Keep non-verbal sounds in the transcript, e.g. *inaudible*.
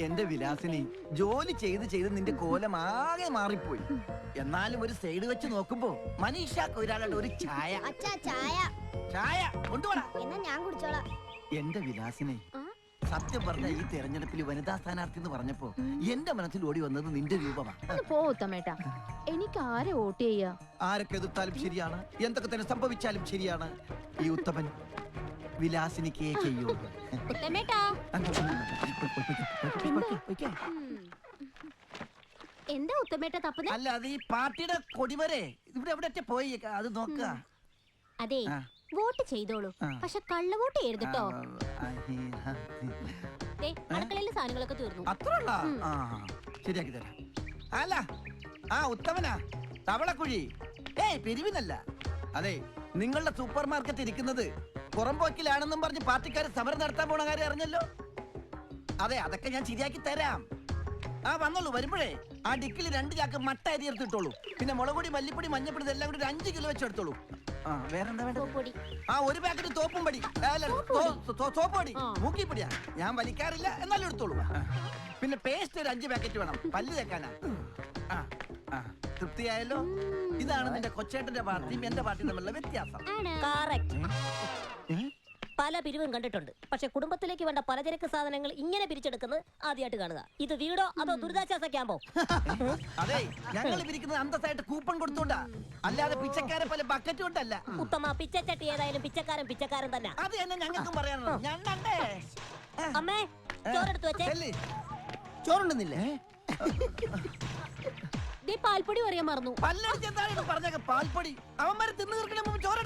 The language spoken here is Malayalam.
എന്റെ വിലാസിനി ജോലി ചെയ്ത് ചെയ്ത് നിന്റെ കോലം ആകെ മാറിപ്പോയി. എന്നാലും ഒരു സൈഡ് വെച്ച് നോക്കുമ്പോ മനീഷ കൊയ്രാളുടെ ഒരു ചായ അച്ഛാ ചായ ചായ കൊണ്ടുപോടാ എന്നാ ഞാൻ കുടിച്ചോളാം. എന്റെ വിലാസിനെ സത്യം പറഞ്ഞ ഈ തെരഞ്ഞെടുപ്പിൽ വനിതാ സ്ഥാനാർത്ഥി എന്ന് പറഞ്ഞപ്പോ എന്റെ മനസ്സിൽ ഓടി വന്നത് നിന്റെ രൂപമാണ് ഒന്ന് പോ ഉത്തമേട്ടാ. എനിക്ക് ആരെ വോട്ട് ചെയ്യാ? ആരൊക്കെ എതിർത്താലും ശരിയാണ് എന്തൊക്കെ തന്നെ സംഭവിച്ചാലും ശരിയാണ്. ഈ ഉത്തമൻ വിലാസിനിക്കേ ചെയ്യൂ. ഉത്തമേട്ടാ. എന്താ ഉത്തമേട്ട തപ്പുന്നത് അല്ല അത് ഈ പാർട്ടിയുടെ കൊടിവരെ. ഇവിടെ എവിടെ പോയി? അത് നോക്കുക. അതെ വോട്ട് ചെയ്തോളൂ. പക്ഷെ കള്ള വോട്ട് ചെയ്യരുത് കേട്ടോ. അടുക്കളയിലെ സാധനങ്ങളൊക്കെ തീർന്നു. അത്രയുള്ള? ശരിയാക്കി തരാം. അല്ല ആ ഉത്തമനാ. തവളക്കുഴി. ഏയ് പെരുവിനല്ല. അതെ നിങ്ങളുടെ സൂപ്പർ മാർക്കറ്റ് ഇരിക്കുന്നത് പുറമ്പോക്കിലാണെന്നും പറഞ്ഞ് പാർട്ടിക്കാർ സമരം നടത്താൻ പോണ കാര്യം അറിഞ്ഞല്ലോ? അതെ അതൊക്കെ ഞാൻ ശരിയാക്കി തരാം. ആ വന്നോളൂ വരുമ്പോഴേ. ആ ഡിക്കിൽ രണ്ട് ചാക്ക് മട്ട അരി എടുത്തിട്ടോളൂ. പിന്നെ മുളകുപൊടി മല്ലിപ്പൊടി മഞ്ഞപ്പൊടി ഇതെല്ലാം കൂടി ഒരു അഞ്ച് കിലോ വെച്ച് എടുത്തോളൂ. ആ വേറെന്താ വേണ്ടത്? പൊടി ആ ഒരു പാക്കറ്റ് തോപ്പും പടി. അല്ല, തോ- തോ- തോപ്പ് പൊടി ആ. മൂക്കിപ്പൊടിയാ. ഞാൻ വലിക്കാറില്ല എന്നാലും എടുത്തോളൂ. പിന്നെ പേസ്റ്റ് ഒരു അഞ്ച് പാക്കറ്റ് വേണം. പല്ല് തേക്കാനാ. ആ ആ. തൃപ്തിയായല്ലോ? ഇതാണ് നിന്റെ കൊച്ചേട്ടന്റെ പാർട്ടിയും എന്റെ പാർട്ടിയും തമ്മിലുള്ള വ്യത്യാസം? പല പിരിവും കണ്ടിട്ടുണ്ട്. പക്ഷെ കുടുംബത്തിലേക്ക് വേണ്ട പലചരക്ക് സാധനങ്ങൾ ഇങ്ങനെ പിരിച്ചെടുക്കുന്നത് ആദ്യമായിട്ട് കാണുക. ഇത് വീടോ അതോ ദുരിതാശ്വാസ ക്യാമ്പോ? *laughs* അതെ ഞങ്ങൾ ഇരിക്കുന്നത് അന്തസ്സായിട്ട് കൂപ്പൺ കൊടുത്തോണ്ടാ. അല്ലാതെ പിച്ചക്കാരെ പോലെ ബക്കറ്റ് കൊണ്ടല്ല. ഉത്തമ പിച്ചച്ചട്ടി ഏതായാലും പിച്ചക്കാരൻ പിച്ചക്കാരൻ തന്നെ. അത് തന്നെ ഞങ്ങൾക്കും പറയാനുള്ളത്. ഞണ്ടേ അമ്മേ ചോറെടുത്ത് വെച്ചേ. ചോറുണ്ടെന്നില്ലേ? പാൽപ്പൊടി പറയാൻ മറന്നു. പല്ലടിച്ചെന്താണ് പറഞ്ഞ പാൽപ്പൊടി. അവന്മാരെ തിന്നു തീർക്കണ മുമ്പ് ചോറ്